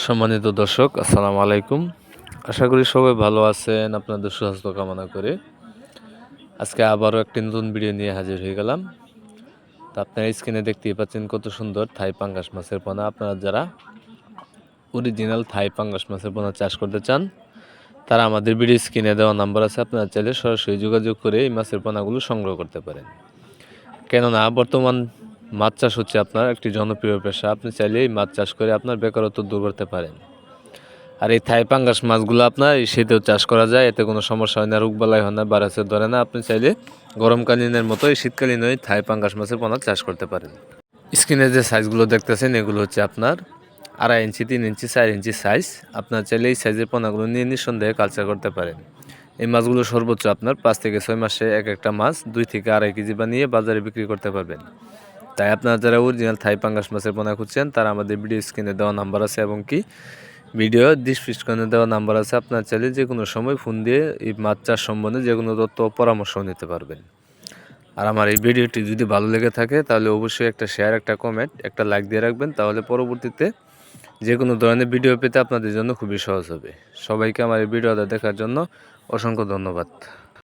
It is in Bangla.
সম্মানিত দর্শক, আসসালামু আলাইকুম। আশা করি সবাই ভালো আছেন, আপনাদের সুস্বাস্থ্য কামনা করে। আজকে আবারও একটি নতুন ভিডিও নিয়ে হাজির হয়ে গেলাম। তো আপনারা স্ক্রিনে দেখতেই পাচ্ছেন কত সুন্দর থাই পাঙ্গাস মাছের পোনা। আপনারা যারা অরিজিনাল থাই পাঙ্গাস মাছের পোনা চাষ করতে চান, তারা আমাদের ভিডিও স্ক্রিনে দেওয়া নাম্বার আছে। আপনারা চাইলে সরাসরি যোগাযোগ করে এই মাছের পোনাগুলো সংগ্রহ করতে পারেন। কেননা বর্তমান মাছ চাষ হচ্ছে আপনার একটি জনপ্রিয় পেশা। আপনি চাইলে এই মাছ চাষ করে আপনার বেকারত্ব দূর করতে পারেন। আর এই থাই পাঙ্গাস মাছগুলো আপনার শীতেও চাষ করা যায়, এতে কোনো সমস্যা হয় না, রোগবালাই হয় না বারাসে ধরে না। আপনি চাইলে গরমকালীনের মতো এই শীতকালীন ওই থাই পাঙ্গাস মাছের পোনা চাষ করতে পারেন। স্ক্রিনে যে সাইজগুলো দেখতেছেন, এগুলো হচ্ছে আপনার আড়াই ইঞ্চি, তিন ইঞ্চি, চার ইঞ্চি সাইজ আপনার চাইলে এই সাইজের পোনাগুলো নিয়ে নিঃসন্দেহে কালচার করতে পারেন। এই মাছগুলো সর্বোচ্চ আপনার পাঁচ থেকে ছয় মাসে এক একটা মাছ দুই থেকে আড়াই কেজি বানিয়ে বাজারে বিক্রি করতে পারবেন। তাই আপনারা যারা অরিজিনাল থাই পাঙ্গাস মাছের পোনা খুঁজছেন, তারা আমাদের ভিডিও স্ক্রিনে দেওয়া নাম্বার আছে এবং কি ভিডিও ডিসক্রিপশনে দেওয়া নাম্বার আছে। আপনার চাইলে যে কোনো সময় ফোন দিয়ে এই মাছ চাষ সম্বন্ধে যে কোনো তথ্য পরামর্শ নিতে পারবেন। আর আমার এই ভিডিওটি যদি ভালো লেগে থাকে, তাহলে অবশ্যই একটা শেয়ার একটা কমেন্ট একটা লাইক দিয়ে রাখবেন, তাহলে পরবর্তীতে যে কোনো ধরনের ভিডিও পেতে আপনাদের জন্য খুবই সহজ হবে। সবাইকে আমার এই ভিডিওটা দেখার জন্য অসংখ্য ধন্যবাদ।